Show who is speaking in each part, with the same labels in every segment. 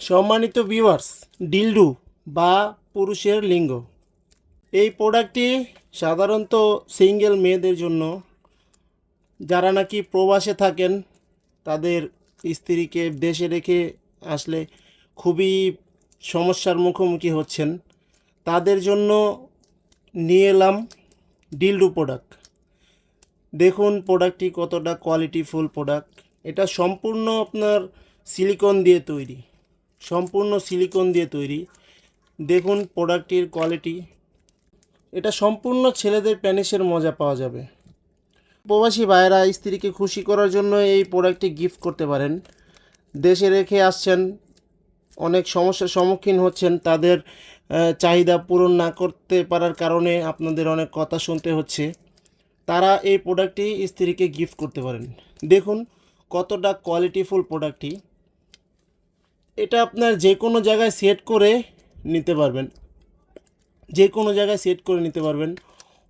Speaker 1: সম্মানিত ভিউয়ার্স ডিলডু বা পুরুষের লিঙ্গ। এই প্রোডাক্টটি সাধারণত সিঙ্গেল মেয়েদের জন্য। যারা নাকি প্রবাসে থাকেন, তাদের স্ত্রীকে দেশে রেখে আসলে খুবই সমস্যার মুখোমুখি হচ্ছেন। তাদের জন্য নিয়ে এলাম ডিলডু প্রোডাক্ট দেখুন প্রোডাক্টটি কতটা কোয়ালিটিফুল প্রোডাক্ট এটা সম্পূর্ণ আপনার সিলিকন দিয়ে তৈরি। সম্পূর্ণ সিলিকন দিয়ে তৈরি। দেখুন প্রোডাক্টটির কোয়ালিটি এটা সম্পূর্ণ ছেলেদের প্যানিসের মজা পাওয়া যাবে। প্রবাসী ভাইয়েরা, স্ত্রীকে খুশি করার জন্য এই প্রোডাক্টটি গিফট করতে পারেন। দেশে রেখে আসছেন, অনেক সমস্যার সম্মুখীন হচ্ছেন। তাদের চাহিদা পূরণ না করতে পারার কারণে আপনাদের অনেক কথা শুনতে হচ্ছে। তারা এই প্রোডাক্টটি স্ত্রীকে গিফট করতে পারেন। দেখুন কতটা কোয়ালিটিফুল প্রোডাক্টটি এটা আপনার যে কোনো জায়গায় সেট করে নিতে পারবেন। যে কোনো জায়গায় সেট করে নিতে পারবেন।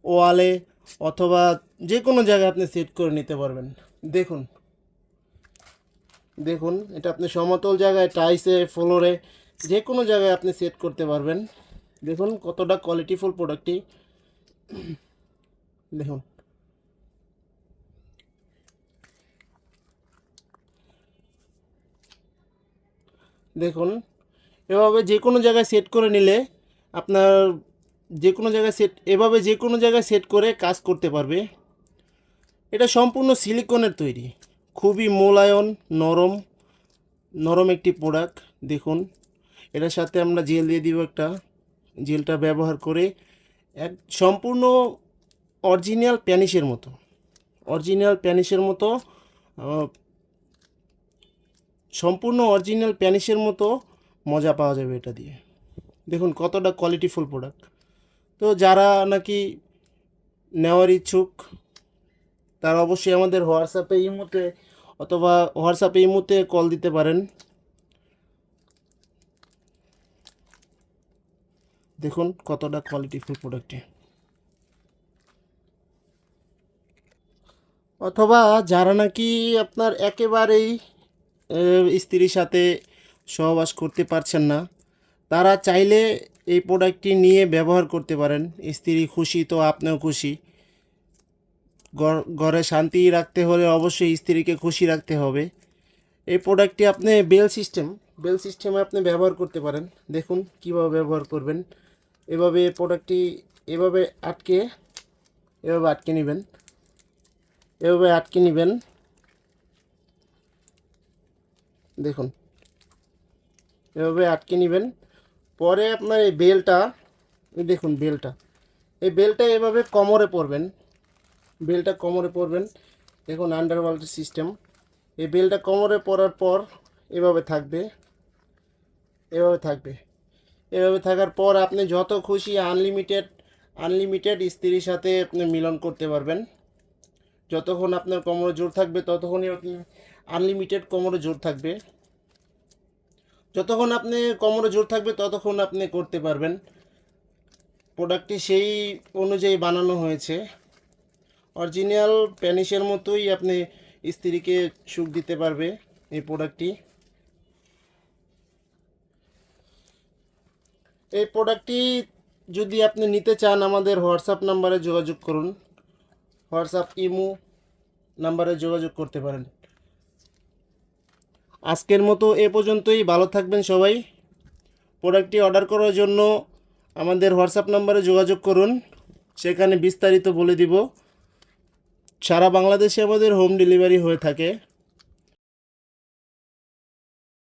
Speaker 1: ওয়ালে অথবা যে কোনো জায়গায় আপনি সেট করে নিতে পারবেন। দেখুন। দেখুন, এটা আপনি সমতল জায়গায় টাইসে ফ্লোরে যে কোনো জায়গায় আপনি সেট করতে পারবেন। দেখুন কতটা কোয়ালিটিফুল প্রোডাক্টটি দেখুন। দেখুন, এভাবে যে কোনো জায়গায় সেট করে নিলে আপনার যে কোনো জায়গায় সেট এভাবে যে কোনো জায়গায় সেট করে কাজ করতে পারবে। এটা সম্পূর্ণ সিলিকনের তৈরি, খুবই মোলায়ন, নরম নরম একটি প্রোডাক্ট দেখুন। এটার সাথে আমরা জেল দিয়ে দিব একটা জেলটা ব্যবহার করে এক সম্পূর্ণ অরিজিনাল প্যানিসের মতো অরিজিনাল প্যানিসের মতো সম্পূর্ণ অরিজিনাল প্যানিসের মতো মজা পাওয়া যাবে এটা দিয়ে। দেখুন কতটা কোয়ালিটিফুল প্রোডাক্ট তো যারা নাকি নেওয়ার ইচ্ছুক, তারা অবশ্যই আমাদের হোয়াটসঅ্যাপে ইমোতে অথবা হোয়াটসঅ্যাপে ইমোতে কল দিতে পারেন। দেখুন কতটা কোয়ালিটিফুল প্রোডাক্টটি অথবা যারা নাকি আপনার একেবারেই স্ত্রীর সাথে সহবাস করতে পারছেন না। তারা চাইলে এই প্রোডাক্টটি নিয়ে ব্যবহার করতে পারেন। স্ত্রী খুশি তো আপনিও খুশি। ঘরে শান্তি রাখতে হলে অবশ্যই স্ত্রীকে খুশি রাখতে হবে। এই প্রোডাক্টটি আপনি বেল সিস্টেম বেল সিস্টেমে আপনি ব্যবহার করতে পারেন। দেখুন কীভাবে ব্যবহার করবেন। এভাবে প্রোডাক্টটি এভাবে আটকে এভাবে আটকে নেবেন। এভাবে আটকে নেবেন। দেখুন। এভাবে আটকে নেবেন। পরে আপনার এই বেলটা দেখুন বেলটা। এই বেলটা এভাবে কোমরে পরবেন। বেলটা কোমরে পরবেন। দেখুন আন্ডারওয়ার্ল্ড সিস্টেম। এই বেলটা কোমরে পরার পর এভাবে থাকবে। এভাবে থাকবে। এভাবে থাকার পর আপনি যত খুশি আনলিমিটেড আনলিমিটেড স্ত্রীর সাথে আপনি মিলন করতে পারবেন। যতক্ষণ আপনার কোমরে জোর থাকবে, ততক্ষণই আপনি আনলিমিটেড কোমরে জোর থাকবে। যতক্ষণ আপনি কোমরে জোর থাকবে, ততক্ষণ আপনি করতে পারবেন। প্রোডাক্টটি সেই অনুযায়ী বানানো হয়েছে। অরিজিনাল প্যানিসের মতোই আপনি স্ত্রীকে সুখ দিতে পারবে এই প্রোডাক্টটি এই প্রোডাক্টটি যদি আপনি নিতে চান, আমাদের হোয়াটসঅ্যাপ নাম্বারে যোগাযোগ করুন। হোয়াটসঅ্যাপ ইমো নাম্বারে যোগাযোগ করতে পারেন। আজকের মতো এ পর্যন্তই। ভালো থাকবেন সবাই। প্রোডাক্টটি অর্ডার করার জন্য আমাদের হোয়াটসঅ্যাপ নাম্বারে যোগাযোগ করুন। সেখানে বিস্তারিত বলে দিব। সারা বাংলাদেশে আমাদের হোম ডেলিভারি হয়ে থাকে।